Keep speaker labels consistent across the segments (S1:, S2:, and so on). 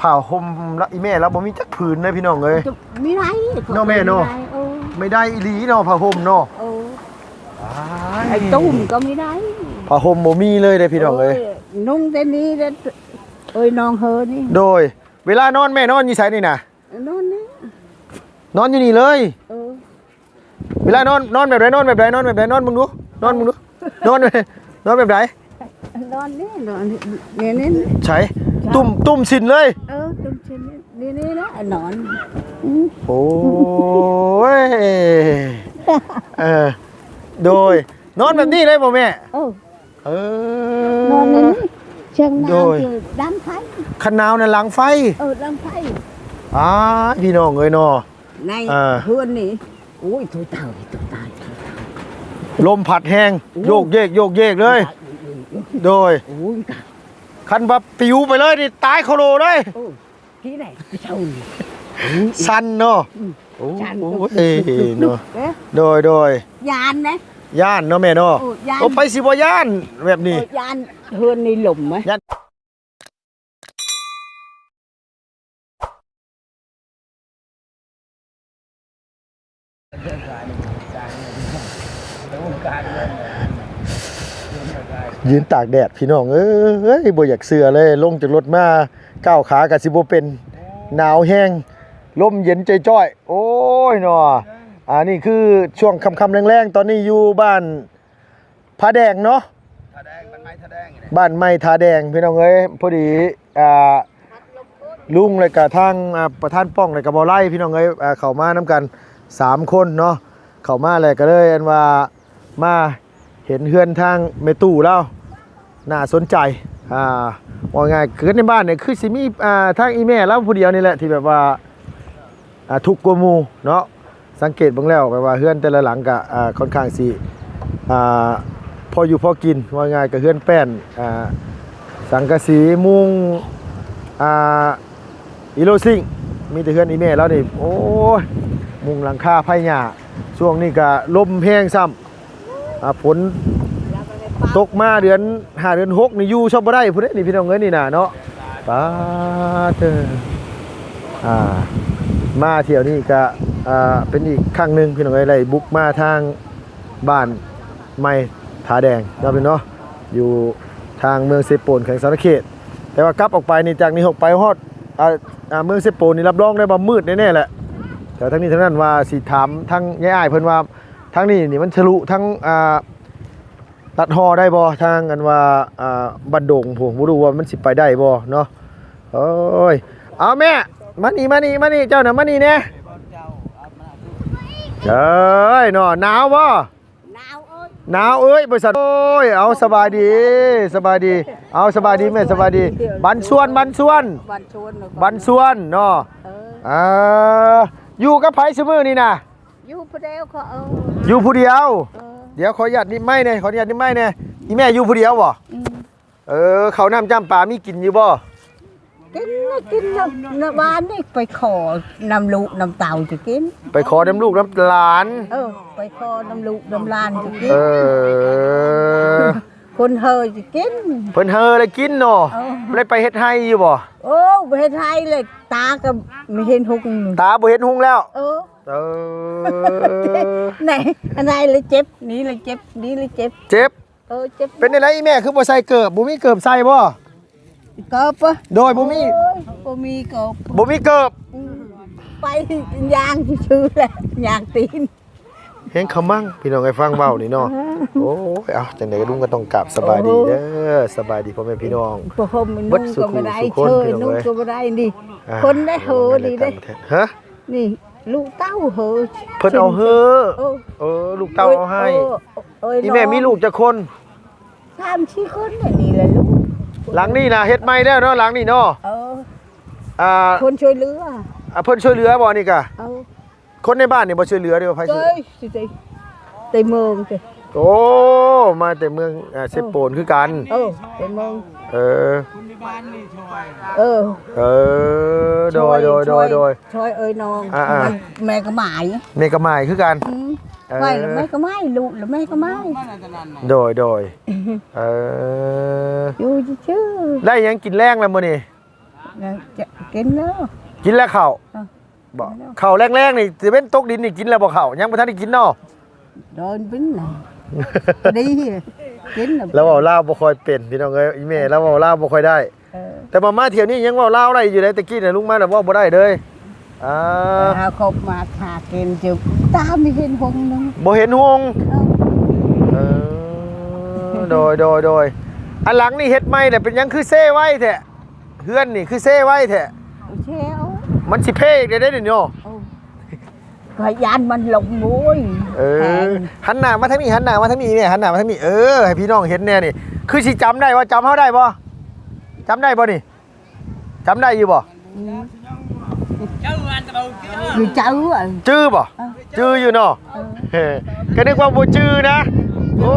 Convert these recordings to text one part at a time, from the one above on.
S1: ผ้าห่มละอีแม่เราบ่มีจักผืนเลยพี่น้องเอ้ย
S2: จะไม่ได้
S1: เนาะแม่เนาะ
S2: เออ
S1: ไม่ได้อีหลีเนาะผ้าห่มเนาะ
S2: เออไอ้ตุ้มก็ไม่ได้
S1: ผ้าห่มบ่มีเลยเด้อพี่น้องเอ้ย
S2: โนุ่งแต่นี้แล้วเอ้ยน้องเฮอนี่
S1: โดย เวลานอนแม่นอนอยู่ไสนี่น่ะ
S2: นอนนี่
S1: นอนอยู่นี่เลย
S2: เออ
S1: เวลานอนนอนแบบไหนนอนแบบไหนนอนแบบไหนนอนมึงดูนอนมึงดูนอนแบบนอนแบบไหน
S2: นอนนี่นอนนี่นี่นี่
S1: ใช่ตุ่มตุ่มสินเลย
S2: เออตุ้มเช่นนี่นี่นะนอนอืม
S1: โอ้ย เออ โดย นอนแบบนี้เลยบ่แม่
S2: เออ
S1: เออ น
S2: อนนี่นี่เชียง
S1: โด
S2: นายคือดังไฟ
S1: คันนาวน่ะหลังไฟ
S2: เออดังไฟ
S1: อ้าพี่น้องเอ้ยเนาะ
S2: ใน
S1: อ่า
S2: เพื่อนนี่โอ้ยตัวเต่าตัวตาย
S1: ลมพัดแห้งโยกเยกโยกเยกเลย โดย
S2: โอ้ย
S1: คันบับปิวไปเลยนี่ตายโคโลเลย
S2: โอ้ที่ไหนเช่านี่
S1: สันเนาะโอ้
S2: ชัน
S1: โหเอ้ยเนาะ
S2: เอ๊ะ
S1: โดยโดย
S2: ยานนะ
S1: ย่านเนาะแม่เนาะ
S2: โอ้ย่าน
S1: โอ้ไปสิบ่ย่านแบบนี้
S2: เออยานเฮือนในหลุมไหม
S1: ย่าน ยืนตากแดดพี่น้องเอ้ยบ่อยากเสือเลยลงจากรถมาก้าวขากับสิบ่เป็นหนาวแห้งลมเย็นใจจ้อย โอ้ยเนาะอันนี้คือช่วงค่ำๆแรงๆ ตอนนี้อยู่บ้านผาแดงเนาะบ้านไม้ทาแดงพี่น้องเอ้ยพอดีอ่าลุงเลยกับทางอ่าประธานป้องเลยกับบ่ไล่พี่น้องเอ้ยอ่าเข้ามานํกันสามคนเนาะเข้ามาเลยก็เลยอันว่ามาเห็นเฮือนทางเมตู้แล้ว น่าสนใจอ่าว่าไงเกิดในบ้านเนี่ยคือสิมีอ่าทางอีแม่แล้วผู้เดียวนี่แหละที่แบบว่าอ่าทุกข์กว่าหมู่เนาะสังเกตบิ่งแล้วแบบว่าเฮือนแต่ละหลังก็อ่าค่อนข้างสิอ่าพออยู่พอกินว่าไง่ายก็เฮือนแป้นอ่าสังกะสีมุงอ่าอีโลซิงมีแต่เฮือนอีแม่แล้วนี่โอ้ยมุงหลังคาไผ่หญ้าช่วงนี้ก็ลมแห้งซ้ำอ่าฝน ตกมาเดือนห้าเดือนหกนี่อยู่ชอบบ่ได้พุ่นเด้นี่พี่น้องเอ้ยนี่น่ะเนาะป้าเตออ่ามาเที่ยวนี่ก็อ่าเป็นอีกครั้งหนึ่งพี่น้องเอ้ยได้บุกมาทางบ้านใหม่ทาแดงเนาะพี่เนาะอยู่ทางเมืองเซโปนแข่งสารเขต แต่ว่ากลับออกไปนี่จากนี้หกไปฮอดอ่าอ่าเมืองเซโปนนี่รับรองได้ว่ามืดแน่ๆแหละแต่ทั้งนี้ทั้งนั้นว่าสิถามทั้งยายอ้ายเพิ่นว่าทั้งนี้นี่มันทะลุทั้งอ่า ตัดหอได้บ่ทางกันว่าอ่าบันดงผมบ่รู้ว่ามันสิไปได้บ่เนาะโอ้ยเอาแม่มานี่มานี่มานี่เจ้าน่ะมานี่แน่เอ้ยเนาะหนาวบ่
S2: หนาวเอ้ย
S1: หนาวเอ้ยบริษัทโอ้ยเอาสบายดีสบายดี เอาสบายดีแม่สบายดี บันส่วนบันส่วน
S2: บันชวน
S1: บันส่วนเนาะ
S2: เออ
S1: อ่าอยู่กับไผซุมื้อนี่น่ะ
S2: อยู่พอดียวเขาเออ
S1: อยู่ผู้เดียว
S2: เออ
S1: เดี๋ยวขออนุญาตนิดไม้หน่อยขออนุญาตนิดไม้หน่อยอีแม่อยู่ผู้เดียวบ่
S2: อืม
S1: เออเขาวน้ำจำปลามีกินอยู่บ่
S2: กินนะกินน้ำน้ำบ้านนี่ไปขอนำลูกน้ำเต่าจะกิน
S1: ไปขอน้ำลูกน้ำหลาน
S2: เออ ไปขอน้ำลูกน้ำลานจะกิน
S1: เออ
S2: คนเฮยจะกิน
S1: เพิ่นเฮอเลยกินเนาะ
S2: เออ
S1: เลยไปเฮ็ดให้อยู่บ่
S2: โอ้ประเทศไทยเลยตาก็ไม่เห็นหุก
S1: ตาบ่เห็นหุงแล้ว
S2: เออ
S1: เออ
S2: ไหนอะไรเลยเจ็บนี่เลยเจ็บนี่เลยเจ็บ
S1: เจ็บ
S2: เออเจ็บ
S1: เป็นอะไรอีแม่คือบ่ใส่เกิบบ่มีเกิบใส่บ่
S2: ก็ปะ
S1: โดยบ่มี
S2: โอ้ยบ่มีก็
S1: บ่มีเกิบ
S2: อืมไปยางชื่อแหละยางตีน
S1: เห็นเขามั่งพี่น้องให้ฟังเว้านี่เนาะโอ้ยเอาจังได๋ก็ลุงก็ต้องกราบสบายดีเด้อสบายดีพ่อแม่พี่น้อง
S2: พอห่ม
S1: เบิ
S2: นุ่
S1: ด
S2: ง
S1: สุ
S2: ก็
S1: ขุ
S2: ไม่ได้
S1: สุขคน
S2: เชย
S1: พี่น้อง
S2: นุ่ง
S1: เอ้ย
S2: ก็ไม่ได้นี่
S1: อ่า
S2: คนได้เหอดีได้
S1: ฮะ
S2: นี่ ลูกเต้าเหอ
S1: เพิ่นเอาเฮ้อ
S2: โอ้
S1: เออ ลูกเต้าเอาให้
S2: โอ้ย
S1: อีแม่มีลูกจักคน
S2: สามสี่คนน่ะนี่แหละลูก
S1: หลังนี่นะเฮ็ดใหม่แล้วเนาะหลังนี่เนาะ
S2: เออ
S1: อ่า
S2: คนช่วยเหลือ
S1: อ่าเพิ่นช่วยเหลือบ่นี่กะ
S2: เอา
S1: คนในบ้านนี่บ่ช่วยเหลือเด้อไผช่วย
S2: เจ้ยสิสิเตยเมืองสิ
S1: โอ้มาแต่เมืองอ่าเซโปนคือกัน
S2: เออเตยเมือง
S1: เออ
S2: เออ
S1: เออ โดยโดยโดยโดย
S2: ช่วยเอ้ยน้อง
S1: อ่าๆ
S2: มันแม่ก็หมาย
S1: เมกะไม้คือกัน
S2: อืม
S1: เออ
S2: ไม่แล้วแม่ก็ไม่ลูกแล้วแม่ก็ไม่
S1: โดยโดยเออ
S2: อยู่ชื่อ
S1: ได้หยังกินแรงแล้วมื้อนี้
S2: น่ะจะกินแล้ว
S1: กินแล้วข้าว
S2: เออ
S1: บ่ข้าวแรงๆนี่สิเป็นตกดินนี่กินแล้วบ่ข้าวยังบ่ทันได้กินเนาะ
S2: เดินเป็นไหน ดี กินน่ะ
S1: แล้วเว้าลาวบ่ค่อยเป็นพี่น้องเอ้ยอีแม่แล้วเว้าลาวบ่ค่อยได้
S2: เออ
S1: แต่มามาเที่ยวนี้ยังเว้าลาวได้อยู่เลยตะกี้น่ะลุงมาแล้วเว้าบ่ได้เลยอ่า
S2: หาคบมาหากินจุตาไม่เห็นหงนึง
S1: บ่เห็นหง
S2: เออ
S1: เออโดยโดยโดยอันหลังนี่เฮ็ดใหม่แต่ะเป็นหยังคือเซ่ไว้แท้เฮือนนี่คือเซ่ไว้แท้
S2: เชียว
S1: มันสิเพ่อีกได้ได้อเนาะ
S2: โอ้ พยานมันหลงมุ้ย
S1: เอ
S2: แพ
S1: องหันหน้ามาทางนี้หันหน้ามาทางนี้แม่หันหน้ามาทางนี้เออให้พี่น้องเห็นแน่นี่คือสิจำได้ว่าจำเฮาได้บ่จำได้บ่นี่จำได้อยู่บ่
S2: อยู่เจ้าอะ
S1: จื้อบ่จื้ออยู่เนาะ
S2: เออ
S1: เฮ้ก็นึกว่าบ่จื้อนะโอ้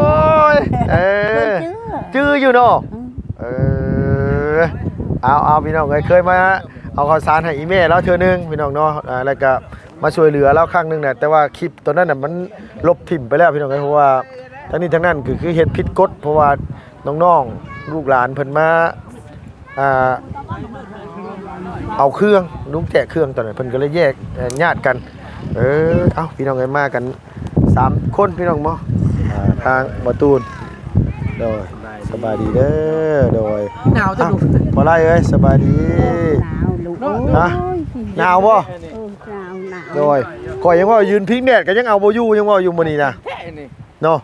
S1: ยเอ
S2: เคย
S1: อ
S2: เชื่อ
S1: จื้ออยู่เนาะ
S2: อืม
S1: เออเอาเอาพี่น้องเอ้ยเคยมาเอาข้าวสารให้อีเม่แล้วเทื่อนึงพี่น้องเนาะอ่าแล้วก็ มาช่วยเหลือแล้วครั้งหนึงน่ะแต่ว่าคลิปตัวนั้นน่ะมันลบถิ่มไปแล้วพี่น้องเอ้ยเพราะว่าทั้งนี้ทั้งนั้นคือคือเฮ็ดผิดกฎเพราะว่าน้องๆลูกหลานเพิ่นมาอ่าเอาเครื่องลุงแจกเครื่องตอนนั้นเพิ่นก็เลยแยกเอ่อญาติกัน เออเอ้าพี่น้องเอ้ยมากันสามคนพี่น้องเนาะอ่าทางบ่ตูนโดยสบายดีเด้อโดย
S3: หนาวจะ
S1: อ้าว
S3: ดู
S1: พอไล่เอ้ยสบายดี
S2: หนาวลูกโอ้ย
S1: ฮะหนาวบ่ โดยก่อยยังว่ายืนพิงแดดก็ยังเอาบ่อยู่ยังว่าอยู่มื้อนี้นะ
S3: แค่นี่
S1: เนาะ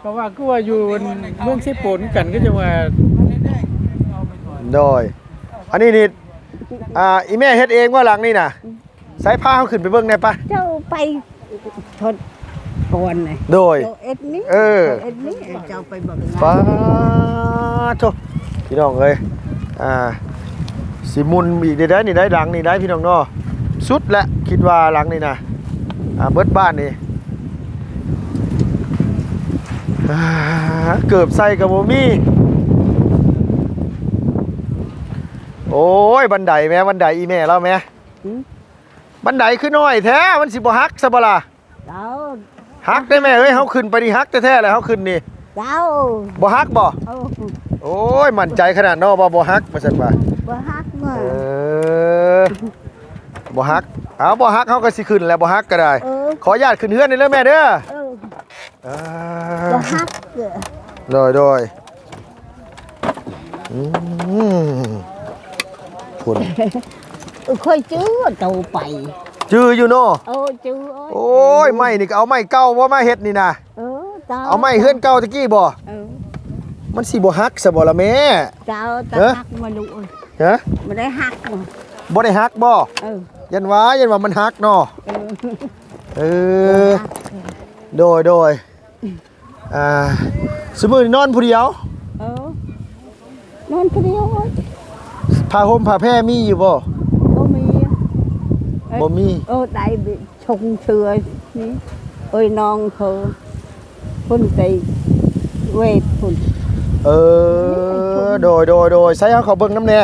S3: เพราะว่าก็ว่าอยู่เมืองสิปนกันก็จะว่า
S1: โดย อันนี้นี่อ่าอีแม่เฮ็ดเองว่าหลังนี่น่ะสายผ้าเฮาขึ้นไปเบิ่งได้ปะ
S2: เจ้าไปทนก่อนเลย
S1: โดย
S2: เจ้าเอ็ดนี้
S1: เออ
S2: เอ็ดนี้เจ้าไปบอกงาน
S1: ป้าโตพี่น้องเอ้ยอ่าสิมุนอีกได้ได้นี่ได้หลังนี่ได้พี่น้องเนาะ สุดละคิดว่าหลังนี่นะอ่าเบิดบ้านนี่อ่าเกือบใส่กับบ่มีโอ้ยบันไดแม่บันไดอีแม่เราแม่
S2: หืม
S1: บันไดคือน้อยแท้มันสิบ่ฮักซะบ่ล่ะ
S2: เจ้า
S1: ฮักได้แม่เอ้ยเฮาขึ้นไปนี่ฮักแท้ๆเลยเฮาขึ้นนี่
S2: เจ้า
S1: บ่ฮักบ่
S2: เอา
S1: โอ้ยมั่นใจขนาดเนาะว่าบ่ฮักว่าซั่นว่า
S2: บ่ฮักมา
S1: เออ บ่ฮักเอาบ่ฮักเฮาก็สิขึ้นแหล้วบ่ฮักก็ได้
S2: เออ
S1: ขออนุญาตขึ้นเฮือนได้เลยแม่เด้อ
S2: เออ
S1: อ่า
S2: บ่ฮักเด้อ
S1: โดยโดยอืมพุ่น
S2: เออค่อยจื้อเจ้าไป
S1: จื้ออยู่เนาะ
S2: เออจื้อ
S1: โอ้ยไม้นี่ก็เอาไม้เก่าบ่มาเฮ็ดนี่นะ
S2: เออเจ้า
S1: เอาไม้เฮือนเก่าตะกี้บ่
S2: เออ
S1: มันสิบ่ฮักซะบ่ล่ะแม่
S2: เจ้าตะ
S1: เอ๊ะ
S2: ฮักมาลูกเอ้ย
S1: ฮะ
S2: บ่ได้ฮักมา
S1: บ่ได้ฮักบ่
S2: เออ
S1: ยันว่ายันว่ามันฮักเนาะ
S2: เออ
S1: เออโดยโดยอ่าสมมุตินอนผู้เดียว
S2: เออนอนคนเดียวเอ้ย
S1: ผ้าห่มผ้าแพร่มีอยู่บ่
S2: บ่มีเอ้ย
S1: บ่มี
S2: เออได้ไปชงเชือนี่เอ้ยน้องเธอพุ่นไปเวทพุ่น
S1: เออโดยโดยโดยใส่เอาเขาเบิ่งน้ำแน่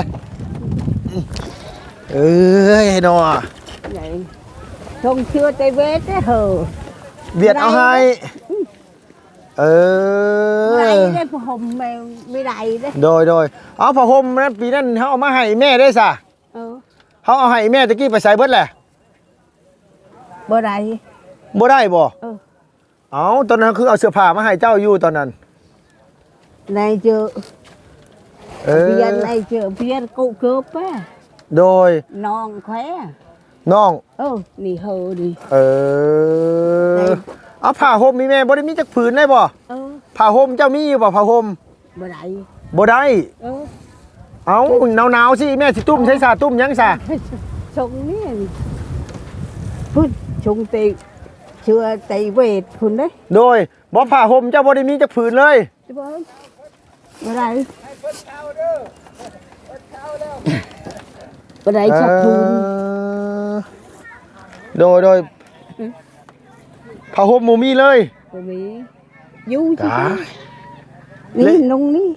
S1: เอ้ยเนาะ
S2: ใหญ่ชงเชือไปเวทได้เหอะ
S1: เวียดเอาให้เอ
S2: ไม่
S1: อ
S2: ได้ผมไม่ไม่ได้ได้
S1: โดยโดยเอาผ้าห่มนั้นปีนั้นเขาเอามาให้แม่ได้ซะ
S2: เออ
S1: เขาเอาให้แม่ตะกี้ไปใส่เบิดแหละ
S2: บ่ได้
S1: บ่ได้บ่
S2: เออ
S1: เอาตอนนั้นคือเอาเสื้อผ้ามาให้เจ้าอยู่ตอนนั้น
S2: ในเจอ
S1: เออ
S2: เพียนในเจอเพียนกูเกือบไป
S1: โดย
S2: น้องแคว
S1: น้อง
S2: เออนี่เหอะดิ
S1: เออ
S2: ได้
S1: เอาผ้าห่มมีแม่บ่ได้มีจักผืนได้บ่
S2: เออ
S1: ผ้าห่มเจ้ามีอยู่บ่ผ้าห่ม
S2: บ่ได้
S1: บ่ได้
S2: เออ
S1: เอาหนาวๆสิแม่สิตุ้มใช้สาตุ้มหยังซะ
S2: ชงนี่พุ่นชงตีเชื่อตีเวทพุ่นเด้
S1: โดยบ่ผ้าห่มเจ้าบ่ได้มีจักผืนเลย
S2: จะบอกบ่ได้ บ่ได้ชักทุน
S1: เออโดยโดยผ้าห่มบ่มีเลย
S2: บ่มีอยู่ที่
S1: จ้า
S2: นี่นงนี่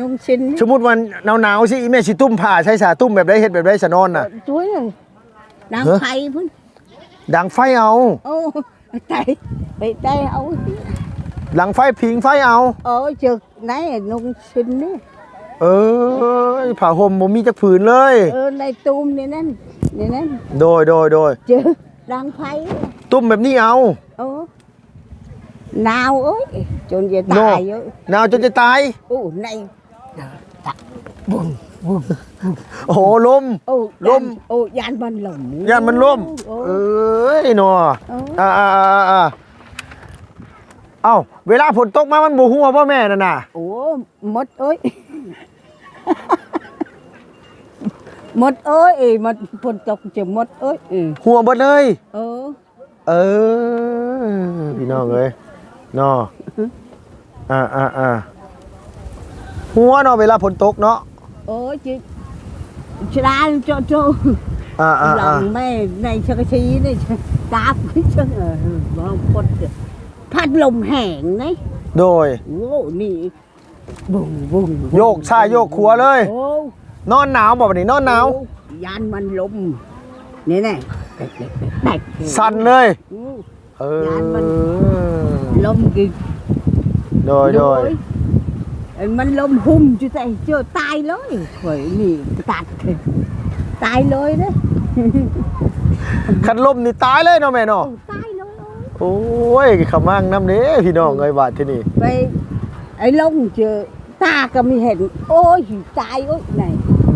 S2: นงชินนี่
S1: สมมุติว่าหนาวๆสิอีแม่สิตุ้มผ้าใช้สาตุ้มแบบใดเฮ็ดแบบใดสะนอนน่ะ
S2: ช่วยเลยนาง
S1: ฮะ
S2: ไผ่พุ่น
S1: ดังไฟเอา
S2: โอ้ใจไปได้เอา
S1: หลังไฟผิงไฟเอา
S2: ở chực nãy nung xin đấy
S1: เออผ้าห่มบ่มีจักผืนเลย
S2: เออในตูมนี่นั่นนี่นั่น
S1: โดยโดยโดย
S2: เจอดังไฟ
S1: ตุ้มแบบนี้เอา
S2: เออหนาวเอ้ยจนจะตายเยอะ
S1: หนาวจนจะตาย
S2: โอ้ในตะบุ้งบุ้ง
S1: โอ้โหลม
S2: โอ้
S1: ลม
S2: ยานโอ้ยานมันลม
S1: ย่านมันล่ม
S2: โอ้
S1: เอ้ยหนอ
S2: เออ
S1: อ่าอ่าอ่าอ่าเอ้าเวลาฝนตกมามันบ่หัวบ่แม่นั่นน่ะ
S2: โอ้หมดเอ้ย หมดเอ้ยหมดฝนตกจะหมดเอ้ยเออ
S1: หัวหมดเลย
S2: เออ
S1: เออ พี่น้องเอ้ยเนาะอ่าอ่าอ่าหัวเนาะเวลาฝนตกเนาะ
S2: เอ้ยจิชราโจโจ
S1: อ่าอ่า
S2: หลั
S1: อ่าง
S2: แม่ในชักชีนี่ตาบชักเออบ่พดพัดลมแห้งไง
S1: โดย
S2: โอ้นี่ บุ้งบุ้ง
S1: โยกซ้ายโยกขวาเลย
S2: โอ้
S1: นอนหนาวบ่บัดนี้นอนหนาว
S2: ยานมันลมนี่แน่แตก
S1: สั่นเลย
S2: โอ้
S1: เออ
S2: ย้านมัน ลมกี่
S1: โดยโดย
S2: ไอ้มันลมหุ่มจุดใจเจอตายเลยข่อยนี่ตัดตายเลยเด้อ
S1: คันลมนี่ตายเลยเนาะแม่เนาะ
S2: โอ้ตายเลย
S1: โอ้ยขมังน้ำเด้พี่น้องเอ้ยบาดที่นี่
S2: ไป ไอ้ลงเจอ ตาก็ไม่เห็น โอ้ยตายโอ้ยไหน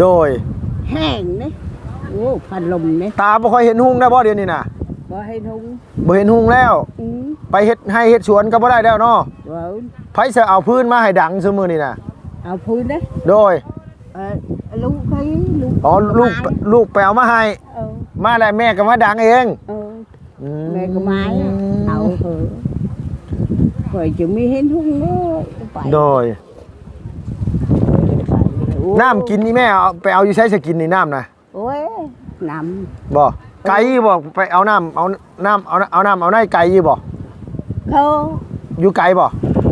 S1: โดย
S2: แห้งเนี่ยโอ้พันลมเนี่ย
S1: ตาบ่ค่อยเห็นหุงได้บ่เดี๋ยวนี้น่ะ
S2: บ่ให้ทุง
S1: บ่เห็นหุงแล้ว
S2: อืม
S1: ไปเฮ็ดให้เฮ็ดสวนก็บ่ได้แล้วเนาะ
S2: ว่า
S1: ไผจะเอาพื้นมาให้ดังซุมื้อนี่น่ะ
S2: เอาพื้นเด้อ
S1: โดย
S2: เออลูกให้ลูก
S1: อ๋อลูก
S2: ไม้
S1: ลูกไปเอามาให้
S2: เออ
S1: มาแล้วแม่ก็มาดังเอง
S2: เออ
S1: อื
S2: แม่ก็ไม้อะเอาเถอะข่อยจะไม่เห็นทุ่งเลย ไป
S1: โดย
S2: โอ้
S1: น้ำกินนี่แม่เอาไปเอาอยู่ใช้สกินนี่น้ำนะ
S2: โอ้ยน้
S1: บ่ไก่บ่ไปเอาน้ำเอาน้ำเอาเอาน้ำเอาในไก่บ่ำ
S2: เขา
S1: อยู่ไก่บ่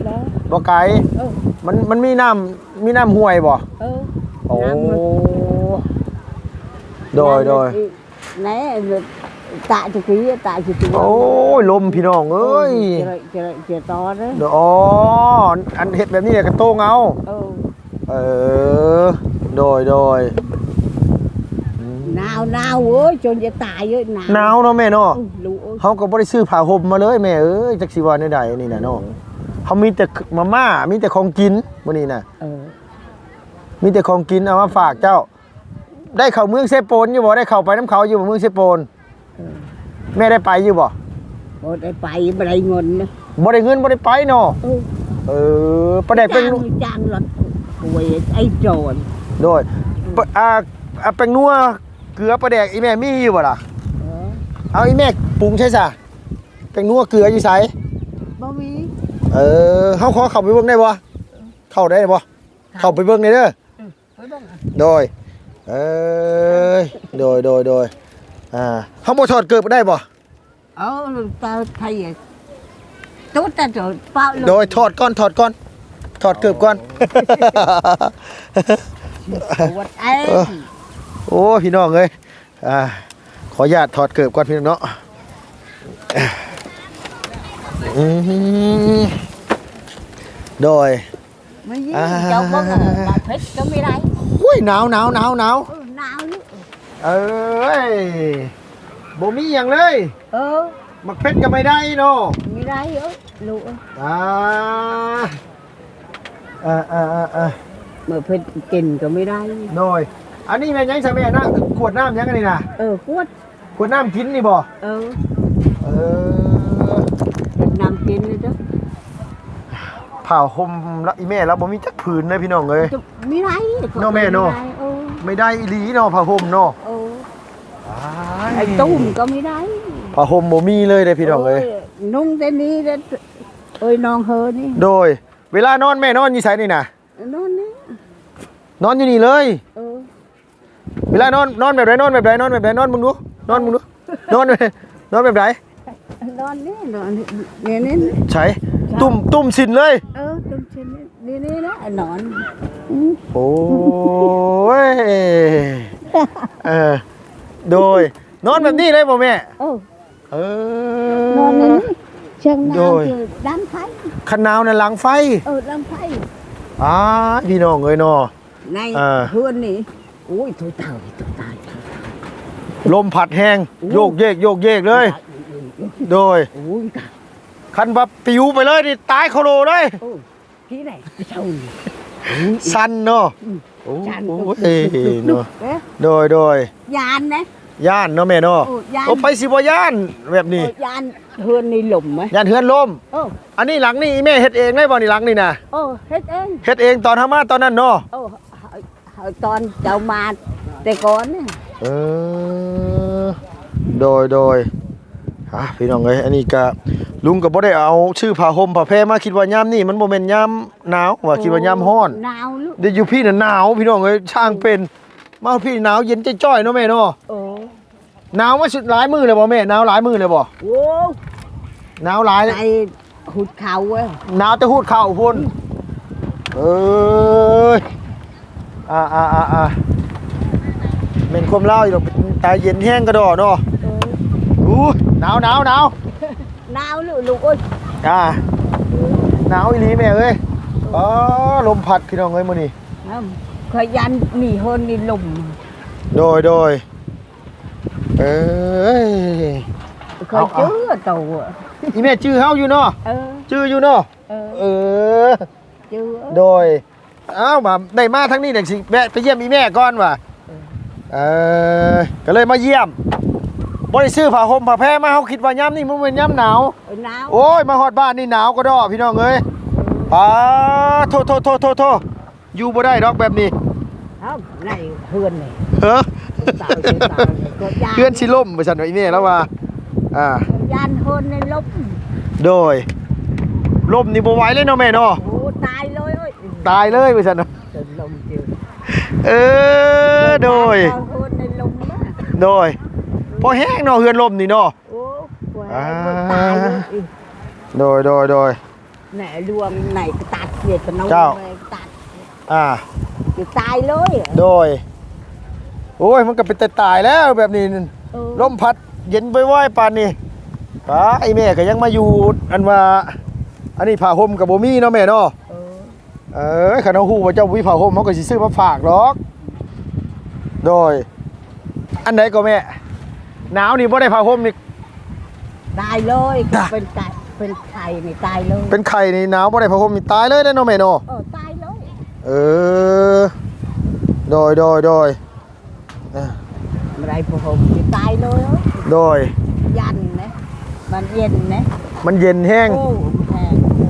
S2: แล้ว
S1: บ่ไก่
S2: เออ
S1: มันมันมีน้ำมีน้ำห้วยบ่
S2: เออ
S1: โอ้
S2: น้ำมัน
S1: โดยโดย
S2: ไหน ตาจุกี้ตาจุกี้
S1: โอ้ยลมพี่น้องเอ้ย
S2: เจอเจอเจอตอนะ
S1: เดี๋ยวอ๋ออันเฮ็ดแบบนี้เนี่ยกระโต้งเอา
S2: เออ
S1: เออโดยโดย
S2: หนาวหนาวเว้ยจนจะตายเยอะหนาว
S1: หนาวเนาะแม่เนาะ
S2: อู้รู้เอ้ย
S1: เฮาก็บ่ได้ซื้อผ้าห่มมาเลยแม่เอ้ยจักสิว่าแนวใดนี่น่ะเนาะเฮามีแต่มาม่ามีแต่ของกินมื้อนี้น่ะ
S2: เออ
S1: มีแต่ของกินเอามาฝากเจ้า ได้เข้าเมืองเซโปนอยู่บ่ได้เข้าไปน้ำเขาอยู่บ่เมืองเซโปน
S2: เออ
S1: แม่ได้ไปอยู่บ่
S2: บ่ได้ไปบ่ได้เงินนะ
S1: บ่ได้เงินบ่ได้ไปเนาะ
S2: เออ
S1: เออประเด็กเป็น
S2: จ้างจ้างรถหวยไอ้โจร
S1: โดยปะอ่าอ่าเป็นนัวเกลือประเด็กอีแม่มีอยู่บ่ล่ะ
S2: เออ
S1: เอาอีแม่ปรุงใช่ซะเป็นนัวเกลืออยู่ไส
S2: บ่มี
S1: เออเฮาขอเข้าไปเบิ่งได้บ่เข้าได้บ่เข้าไปเบิ่งได้เด้อ
S2: ไปเบิ่ง
S1: โดยเอ้ยโดยโดยโดย อ่าเฮาบ่ถอดเกลือได้บ่
S2: เอาตาไทยตุ๊ดตาโจรเปล่าเลย
S1: โดยถอดก่อนถอดก่อน ถอดเกือบก่อน
S2: ปวดไอ้
S1: เออโอ้พี่น้องเอ้ยอ่าขออนุญาตถอดเกือบก่อนพี่น้องเนาะอืมโดย
S2: ไม่ยิง
S1: อ่า
S2: เจ้าบ่เออมาเพชรก็ไม่ได้
S1: อุ้ยหนาวหนาวหนาวหนาว
S2: เออหนาวนี่
S1: เอ้ยบ่มีอย่างเลย
S2: เออ
S1: มักเพชรก็ไม่ได้เนาะ
S2: ไม่ได้เอ้ยลูกเอ้ย
S1: อ่าอ่าอ่าอ่าอ่า
S2: มาเพชรกินก็ไม่ได้
S1: โดยอันนี้แม่นยังใช่แม่นะขวดน้ำยังไงนี่นะ
S2: เออปวด
S1: ขวดน้ำกินนี่บ่
S2: เออ
S1: เออ
S2: เห็นน้ำกินเลยจ้ะ
S1: ผ่าห่มแล้วอีแม่แล้วบ่มีจักผืนเลยพี่น้องเอ้ย
S2: จะไม่ได้
S1: เนาะแม่เนาะ
S2: เออ
S1: ไม่ได้อีหลีเนาะผ้าห่มเนาะ
S2: เออ ไอ้ตุ้มก็ไม่ได้
S1: ผ้าห่มบ่มีเลยเด้อพี่น้องเอ้ย
S2: โนุ่งแต่นี้แล้วเอ้ยน้องเฮอนี่
S1: โดย เวลานอนแม่นอนอยู่ไสนี่นะ
S2: นอนนี่
S1: นอนอยู่นี่เลย
S2: เออ
S1: เวลานอนนอนแบบไหนนอนแบบไหนนอนแบบไหนนอนมึงดูนอนมึงดูนอนแบบนอนแบบไหน
S2: นอนนี่นอนนี่นี่นี่
S1: ใช่ตุ่มตุ่มสินเลย
S2: เออตุ้มเช่นนี่นี่นะนอนอืม
S1: โอ้ยเออโดย นอนแบบนี้เลยบ่แม่
S2: เออ
S1: เออน
S2: อนนี่เชียง
S1: โด
S2: นายคือด้านไฟ
S1: คันนาวในหลังไฟ
S2: เออด้านไฟ
S1: อ้าพี่น้องเอ้ยเนาะ
S2: ใน
S1: อ่า
S2: เพื่อนนี่โอ้ยตัวตายตัวตาย
S1: ลมพัดแห้ง
S2: โอ้
S1: โยกเยกโยกเยกเลย โดย
S2: โอ้ยตาย
S1: คันว่าปิวไปเลยนี่ตายโคโลเลย
S2: โอ้ที่ไหนเจ้านี่
S1: สั้นเนาะ
S2: อืม
S1: โอ้
S2: สั้น
S1: โหเอ้เนาะ
S2: เอ๊ะ
S1: โดยโดย
S2: ยานนะ
S1: ย่านเนาะแม่เนาะ
S2: โอ้ยาน
S1: โอ้ไปสิบ่ย่านแบบนี้
S2: โอ้ยานเฮือนนี่หล่มไหม
S1: ย่านเฮือนลม
S2: โอ้
S1: อันนี้หลังนี่อีแม่เฮ็ดเองได้บ่นี่หลังนี่นะ
S2: โอ้เฮ็ดเอง
S1: เฮ็ดเองตอนทำมาตอนนั้นเนาะ
S2: โอ้เอาเอาตอนเจ้ามาแต่ก่อนเนี่ย
S1: เออโดยโดยอะพี่น้องเอ้ยอันนี้ก็ลุงก็บ่ได้เอาชื่อผ้าห่มผ้าแพรมาคิดว่ายามนี่มันบ่แม่นยามหนาวว่าคิดว่ายามร้อน
S2: หนาวลูก
S1: เดี๋ยวอยู่พี่น่ะหนาวพี่น้องเอ้ยช่างเป็น มาพี่หนาวเย็นจ้อยๆเนาะแม่เนาะ
S2: โอ้
S1: หนาวมาสุดหลายมือเลยบ่แม่หนาวหลายมือเลยบ่
S2: โอ้
S1: หนาวหลาย
S2: ใจหุดเข่าเว้ย
S1: หนาวแต่หูดเข่าพุ่นเอ้ยอ่าอ่าอ่าอ่าเม่นความเล่าอยู่ดอกเป็นตายเย็นแห้งกระดอเนาะ
S2: เออ
S1: อู้ยหนาวหนาวหนาว
S2: หนาวลูกลูกเอ้ย
S1: อ่าหนาวอีหลีแม่เอ้ยอ๋อลมพัดพี่น้องเอ้ยมื้อนี้
S2: น้ำเคยยันหนีเฮินนี่ลม
S1: โดยโดย เอ้ย
S2: เคยเจอตัว
S1: อีแม่ชื่อเฮาอยู่เนาะ
S2: เออ
S1: ชื่ออยู่เนาะ
S2: เออ
S1: เออ
S2: เจอ
S1: โดยอ้าวมาได้มาทั้งนี้เด็กสิแวะไปเยี่ยมอีแม่ก่อนว่ะเออก็เลยมาเยี่ยมบ่ได้ซื้อผ้าห่มผ้าแพรมาเฮาคิดว่าย่ำนี่มันเป็นย่ำหนาว
S2: เออหนาว
S1: โอ้ยมาฮอดบ้านนี่หนาวก็ดอพี่น้องเอ้ยป้าโทโทโทโทโทอยู่บ่ได้ดอกแบบนี้
S2: เอ้าในเพื่อนนี่
S1: เฮ้อ
S2: ตายตายก็ยาน
S1: เพื่อนสิล่มไปซั่นว่าอีแม่แล้วว่า อ่า
S2: ยานเฮินในลม
S1: โดยล่มนี่บ่ไหวเลยเนาะแม่เนาะ
S2: โอ้ตายเลยเอ้ย
S1: ตายเลยไปซั่นเนาะ
S2: จนลมเจอ
S1: เออโดย
S2: เฮินในลมนะ
S1: โดยพอแห้งเนาะเฮือนลมนี่เนาะ
S2: โอ้ปวด
S1: อ่า
S2: ตายเลยอีก
S1: โดยโดยโดย
S2: ไหนรวมไหนก็ตัดเสียกันน้อง
S1: เจ้า
S2: เลยตัด
S1: อ่า
S2: จะตายเลย
S1: โดย โอ้ยมันก็เป็นแต่ตายแล้วแบบนี้นั่น
S2: เออ
S1: ลมพัดเย็นไปว่ายปานนี่ป้าไอแม่ก็ยังมาอยู่อันว่า อันนี้ผ้าห่มกับโบมี่เนาะแม่เนาะ
S2: เออ
S1: เอ้ยขันเอาหูว่าเจ้าวิผ้าห่มเขาก็สิซื้อมาฝากหรอก โดย อันไหนก็แม่หนาวนี่บ่ได้ผ้าห่มนี่
S2: ตายเลย
S1: จ้ะ
S2: เป็นไก่เป็นไข่ไม่ตายเลย
S1: เป็นไข่นี่หนาวบ่ได้ผ้าห่มนี่ตายเลยเด้อเนาะแม่เนาะ
S2: เออตายเลย
S1: เออโดยโดยโดย อะ
S2: ไม่ได้ผมจะตายเลยเอ้ย
S1: โดย
S2: ยันนะมันเย็นนะ
S1: มันเย็นแห้ง
S2: โอ้แพงโอ้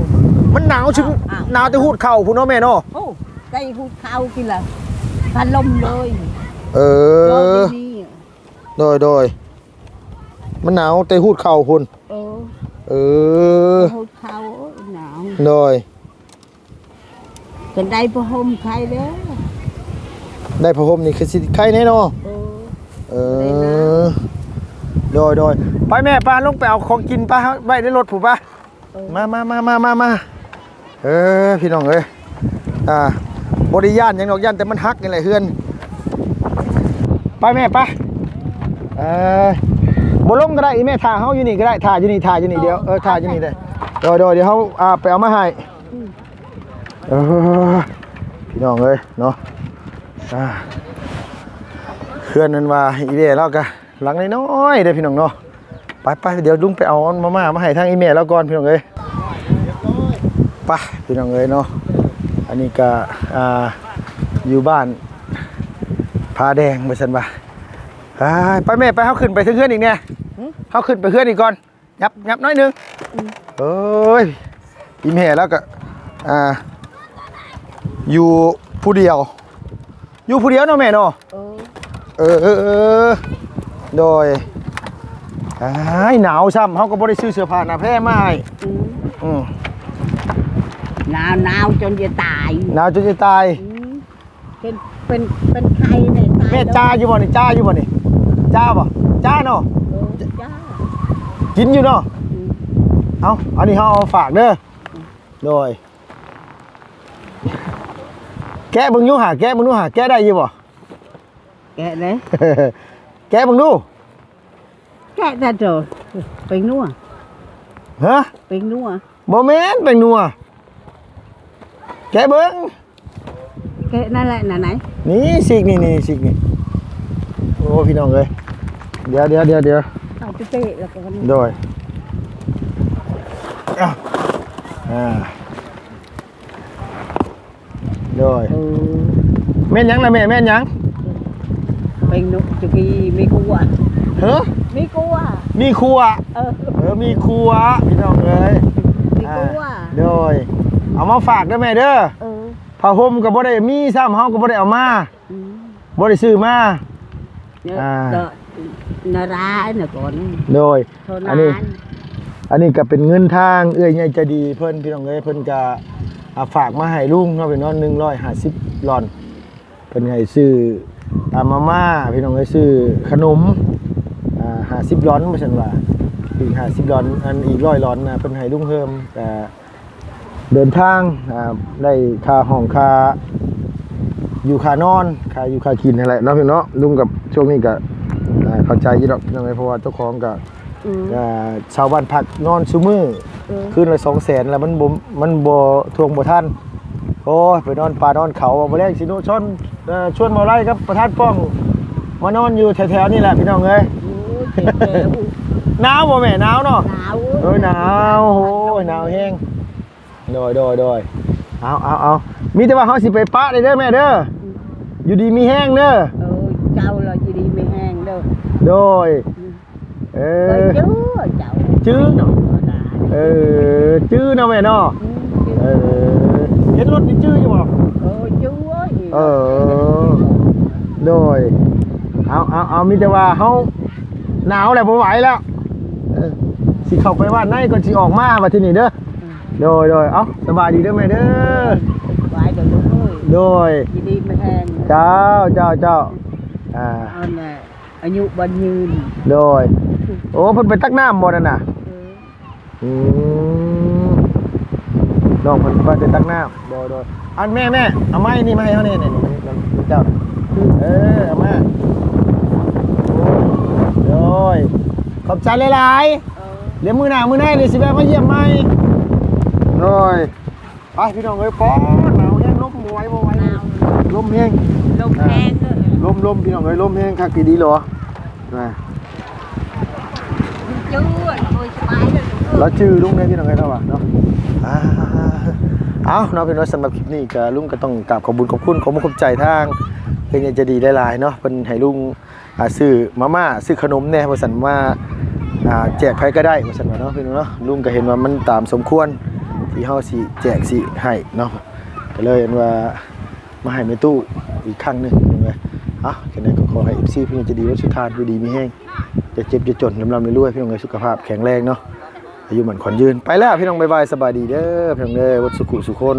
S1: มันหนาวชึง
S2: อ้าว
S1: หนาวแต่หูดเข่าพุ่นเนาะแม่เนาะ
S2: โอ้ไก่หูเข้ากินละพันลมเลย
S1: เอ
S2: รอ
S1: อ
S2: ที่นี่
S1: โดยโดยมันหนาวแต่หูดเข่าพุ่น
S2: เออ
S1: เออ
S2: หูเข้าหนาว
S1: โดย
S2: กันได้พระห่มใครเด้อ
S1: ได้ผ้าห่มนี่คือสิไข่แน่เนาะ
S2: เออ
S1: เออโดยโดยไปแม่ป้าลงไปเอาของกินป้าไว้ในรถผูป้า
S2: เออ
S1: มามามามามามาเออพี่น้องเอ้ยอ่าบริย่านหยังดอกย่านแต่มันฮักนี่แหละเฮือนไปแม่ไปเออบลงก็ได้อีแม่ถ่าเฮาอยู่นี่ก็ได้ถ่าอยู่นี่ถ่าอยู่นี่เดียวเออถ่าอยู่นี่ได้เดี๋ยวเดี๋ยวเดี๋ยวเฮาอ่าไปเอามาให้เออพี่น้องเอ้ยเนาะอ่า เพื่อนนั่นว่าอีเด้เราก็หลังน้อยๆเด้พี่น้องเนาะไปไปเดี๋ยวลุงไปเอามาม่ามาให้ทางอีแม่แล้วก่อนพี่น้องเอ้ยไปพี่น้องเอ้ยเนาะอันนี้ก็อ่าอยู่บ้านผาแดงไปสันบ่าไปแม่ไปเฮาขึ้นไปเฮือนอีกเนี่ยเฮาขึ้นไปเฮือนอีกก่อนยับยับน้อยนึงเอ้ยอีแม่แล้วก็อ่าอยู่ผู้เดียว อยู่ผู้เดียวเนาะแม่เนาะ
S2: เออ
S1: เออเออเออโดยอ้ายหนาวซ้ำเฮาก็บ่ได้ซื้อเสื้อผ้าหน้าแพร่มาให้
S2: อืม
S1: อืม
S2: หนาวหนาวจนจะตาย
S1: หนาวจนจะตาย
S2: อืมเป็นเป็นเป็นไข่เนี่ยตาย
S1: แม่จ้าอยู่บ่นี่จ้าอยู่บ่นี่จ้าบ่จ้าเนาะ
S2: เออจ้า
S1: กินอยู่เนาะ
S2: อืม
S1: เอาอันนี้เขาเอาฝากเด้อโดย แกะเบึงอยูหาแกะเบึงดูหาแกะได้อยี่บ่
S2: แกะเลย
S1: แกะเบึงดู
S2: แกะได้เจอเป็นนัว
S1: ฮะ
S2: เป็นนัว
S1: บ่แม่นเป็นนัว แกะเบิ่ง
S2: แกะนั่นแหละน่ะไหน
S1: นี่สิกนี่นี่สิกนี่ โอ้พี่น้องเอ้ยเดี๋ยวเดี๋ยวเดี๋ยวเดี๋ยว
S2: เอาไปเตะแล้วก็นี่
S1: โดยอะอ่า โดย
S2: เออ
S1: แม่นหยังล่ะแม่แม่นหยัง
S2: เป็นนกจุกีมีกัว
S1: เฮ้อ
S2: มีกัว
S1: มีครัว
S2: เออ
S1: เออ มีครัว พี่น้องเอ้ย
S2: มีกัว
S1: อ่าโดย เอามาฝากเด้อแม่เด้อ
S2: เออ
S1: ผ้าห่มก็บ่ได้มีซ้ำเฮาก็บ่ได้เอามา
S2: อืม
S1: บ่ได้ซื้อมา
S2: เนี่ย
S1: อ่า
S2: เดอะนาราน่ะก่อน
S1: โดย
S2: เท่า
S1: อั
S2: นั้น
S1: นี้ อันนี้ก็เป็นเงินทางเอื้อยใหญ่ใจะดีเพิ่นพี่น้องเอ้ยเพิ่นก็อ่า ฝากมาให้ลุงเนาะพี่น้อง150ลอนเพิ่นให้ซื้ออ่ามาม่าพี่น้องเอ้ยซื้อขนมอ่า50ลอนว่าซั่นว่าอีก50ลอนอันอีก100ลอนนะเพิ่นให้ลุงเพิ่มแต่เดินทางอ่าได้ค่าห้องค่าอยู่ค่านอนค่าอยู่ค่ากินนั่นแหละเนาะพี่เนาะลุงกับช่วงนี้ก็อ่าเข้าใจอยู่ดอกพี่น้องเอ้ยเพราะว่าเจ้าของก็
S2: อืม
S1: อ่าชาวบ้านพักนอนซุมือ
S2: เออ
S1: คืนละสองแสนแล้วมันบ่มันบ่ทวงบ่ทันโอ้ยไปนอนป่านอนเขาบ่แรงสิโนชนเอ่อชวนมาไล่ครับประธานป้อง มานอนอยู่แถวๆนี่แหละพี่น้องเอ้ย
S2: โอ้ยเจ็บแล้ว
S1: หนาวบ่แม่หนาวเนาะ
S2: หนาว
S1: เอ้ยหนาวโอ้ยหนาวแฮงโดยโดยโดยเอาเอาเอามีแต่ว่าเฮาสิไปปะได้เด้อแม่เด้ออยู่ดีมีแห้งเด้อ
S2: เออเจ้าเราจะดีไม่แห้งเด้อ
S1: โดยเอ
S2: เอ
S1: อ
S2: อจื้อเจ้า
S1: จื้อเนาะ เออจื้อเนาะแม่เนาะเออเห็นรถนี่จื้ออยู่บ่
S2: เออจื้อ
S1: เออโดยเอาเอาเอามีแต่ว่าเฮาหนาวแหละบ่ไหวแล้วเออสิเข้าไปบ้านในก่อนสิออกมาว่าที่นี่เด้อโดยโดยเอ้าสบายดีเด้อแม่เด้อ
S2: ไว้เดี๋ยวลูกเอ้ย
S1: โดย
S2: จะดีไม่แห้ง
S1: เจ้าเจ้าเจ้าอ่า
S2: เอาแน่อายุบันยืน
S1: โดย โอ้เพิ่นไปตักน้ำบ่นั่นน่ะ
S2: เออ
S1: อืมน้องเพิ่นไปตักน้ำโดยโดยอันแม่แม่เอาไม้นี่มาให้เฮานี่นี่นี่นี่เจ้าน่ะเออเอามาโอ้ยขอบใจหลาย
S2: เออ
S1: ๆเดี๋ยวมือหน้ามือหน้าเดี๋ยวสิแวะมาเยี่ยมใหม่โอ้ยไปพี่น้องเอ้ยป้อนหนาวแห้งลมบ่ไหวบ่ไหว
S2: หนาว
S1: ลมแห้ง
S2: ลมแห้งเออ
S1: ลมลมพี่น้องเอ้ยลมแห้งคักกี่ดีเหรอนะ
S2: จื้อโอ้ยสบายเลยลูกเอ้ย
S1: แล้วจื้อลุงได้พี่น้องเอ้ยเนาะวะเนาะอ่าเอาเนาะพี่น้องสำหรับคลิปนี้ก็ลุงก็ต้องกราบขอบคุญขอบคุณขอบคุณขอบใจทางเพิ่นจะดีหลายๆเนาะเพิ่นให้ลุงอ่าซื้อมาม่าซื้อขนมแน่ว่าซั่นว่าอ่าแจกใครก็ได้ว่าซั่นว่าเนาะพี่น้องเนาะลุงก็เห็นว่ามันตามสมควรที่เฮาสิแจกสิให้เนาะก็เลยเห็นว่ามาให้ในตู้อีกครั้งหนึ่งเห็นไหมอะฉะนั้นก็ขอให้ FC พี่น้องจะดีว่าสุดทานอยู่ดีมีแห้ง จะเจ็บจะจนลำลำรวยๆพี่น้องเลยสุขภาพแข็งแรงเนาะอายุหมือนขวัญยืนไปแล้วพี่น้องบายบายสบายดีเด้อพี่น้องเลยวัดสุขุสุคน